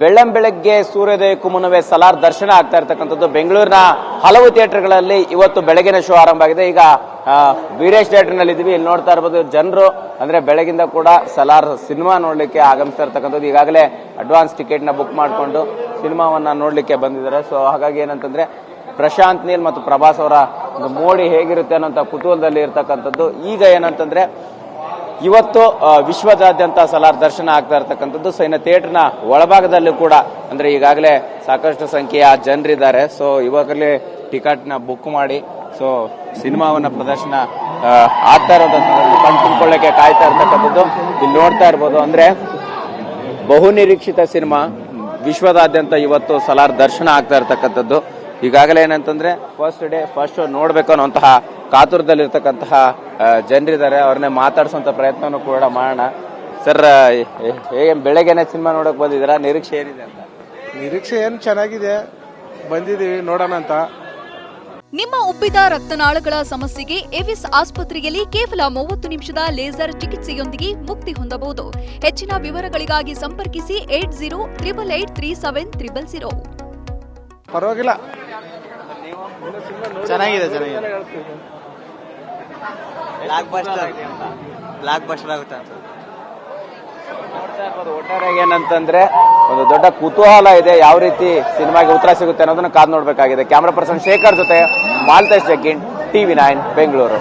ಬೆಳ್ಳಂ ಬೆಳಗ್ಗೆ ಸೂರ್ಯೋದಯಕ್ಕೂ ಮುನ್ನವೇ ಸಲಾರ್ ದರ್ಶನ ಆಗ್ತಾ ಇರ್ತಕ್ಕಂಥದ್ದು. ಬೆಂಗಳೂರಿನ ಹಲವು ಥಿಯೇಟರ್ಗಳಲ್ಲಿ ಇವತ್ತು ಬೆಳಗಿನ ಶೋ ಆರಂಭ ಆಗಿದೆ. ಈಗ ವೀರೇಶ್ ಥಿಯೇಟರ್ನಲ್ಲಿ ಇದ್ದೀವಿ ಇಲ್ಲಿ ನೋಡ್ತಾ ಇರ್ಬೋದು ಜನರು, ಅಂದ್ರೆ ಬೆಳಗಿಂದ ಕೂಡ ಸಲಾರ್ ಸಿನಿಮಾ ನೋಡ್ಲಿಕ್ಕೆ ಆಗಮಿಸ್ತಾ ಇರ್ತಕ್ಕಂಥದ್ದು. ಈಗಾಗಲೇ ಅಡ್ವಾನ್ಸ್ ಟಿಕೆಟ್ನ ಬುಕ್ ಮಾಡಿಕೊಂಡು ಸಿನಿಮಾವನ್ನ ನೋಡ್ಲಿಕ್ಕೆ ಬಂದಿದ್ದಾರೆ. ಸೊ, ಹಾಗಾಗಿ ಏನಂತಂದ್ರೆ ಪ್ರಶಾಂತ್ ನೀಲ್ ಮತ್ತು ಪ್ರಭಾಸ್ ಅವರ ಮೋಡಿ ಹೇಗಿರುತ್ತೆ ಅನ್ನೋಂಥ ಕುತೂಹಲದಲ್ಲಿ ಇರ್ತಕ್ಕಂಥದ್ದು. ಈಗ ಏನಂತಂದ್ರೆ ಇವತ್ತು ವಿಶ್ವದಾದ್ಯಂತ ಸಲಾರ್ ದರ್ಶನ ಆಗ್ತಾ ಇರ್ತಕ್ಕಂಥದ್ದು. ಸೊ ಇನ್ನು ಥಿಯೇಟರ್ನ ಒಳಭಾಗದಲ್ಲೂ ಕೂಡ, ಅಂದ್ರೆ ಈಗಾಗಲೇ ಸಾಕಷ್ಟು ಸಂಖ್ಯೆಯ ಜನರಿದ್ದಾರೆ. ಸೊ ಇವಾಗಲೇ ಟಿಕೆಟ್ನ ಬುಕ್ ಮಾಡಿ ಸೊ ಸಿನಿಮಾವನ್ನ ಪ್ರದರ್ಶನ ಆಗ್ತಾ ಇರೋದ್ರ ಕಣ್ ಕಾಯ್ತಾ ಇರ್ತಕ್ಕಂಥದ್ದು. ಇಲ್ಲಿ ನೋಡ್ತಾ ಇರ್ಬೋದು, ಅಂದ್ರೆ ಬಹು ನಿರೀಕ್ಷಿತ ಸಿನಿಮಾ. ವಿಶ್ವದಾದ್ಯಂತ ಇವತ್ತು ಸಲಾರ್ ದರ್ಶನ ಆಗ್ತಾ ಇರ್ತಕ್ಕಂಥದ್ದು. ಈಗಾಗಲೇ ಏನಂತಂದ್ರೆ ಫಸ್ಟ್ ಡೇ ಫಸ್ಟ್ ಶೋ ನೋಡ್ಬೇಕು ಅನ್ನುವಂತಹ ಕಾತುರದಲ್ಲಿರ್ತಕ್ಕಂತಹ ಜನರಿದ್ದಾರೆ ಅವ್ರನ್ನೇ ಮಾತಾಡಿಸುವಂತ ಪ್ರಯತ್ನನೂ ಕೂಡ ಮಾಡೋಣ. ಸರ್ ಹೇಗೆ ಬೆಳಗ್ಗೆನೆ ಸಿನಿಮಾ ನೋಡಕ್ ಬಂದಿದ್ದೀರಾ? ನಿರೀಕ್ಷೆ ಏನಿದೆ ಅಂತ? ನಿರೀಕ್ಷೆ ಏನು ಚೆನ್ನಾಗಿದೆ? ಬಂದಿದ್ದೀವಿ ನೋಡೋಣ ಅಂತ. ನಿಮ್ಮ ಉಬ್ಬಿದ ರಕ್ತನಾಳಗಳ ಸಮಸ್ಯೆಗೆ ಎವಿಸ್ ಆಸ್ಪತ್ರೆಯಲ್ಲಿ ಕೇವಲ ಮೂವತ್ತು ನಿಮಿಷದ ಲೇಸರ್ ಚಿಕಿತ್ಸೆಯೊಂದಿಗೆ ಮುಕ್ತಿ ಹೊಂದಬಹುದು. ಹೆಚ್ಚಿನ ವಿವರಗಳಿಗಾಗಿ ಸಂಪರ್ಕಿಸಿ eight zero triple eight three seven triple zero. ಪರವಾಗಿಲ್ಲ. ಚೆನ್ನಾಗಿದೆ ಚೆನ್ನಾಗಿದೆ. ಬ್ಲಾಕ್ ಬಸ್ಟರ್ ಆಗುತ್ತೆ ಅಂತ. ಏನಂತಂದ್ರೆ ಒಂದು ದೊಡ್ಡ ಕುತೂಹಲ ಇದೆ ಯಾವ ರೀತಿ ಸಿನಿಮಾಗೆ ಉತ್ತರ ಸಿಗುತ್ತೆ ಅನ್ನೋದನ್ನ ಕಾದ್ ನೋಡ್ಬೇಕಾಗಿದೆ. ಕ್ಯಾಮ್ರಾ ಪರ್ಸನ್ ಶೇಖರ್ ಜೊತೆ ಮಾಲ್ತೇಶ್ ಜಗ್ಗಿನ್ ಟಿವಿ ನೈನ್ ಬೆಂಗಳೂರು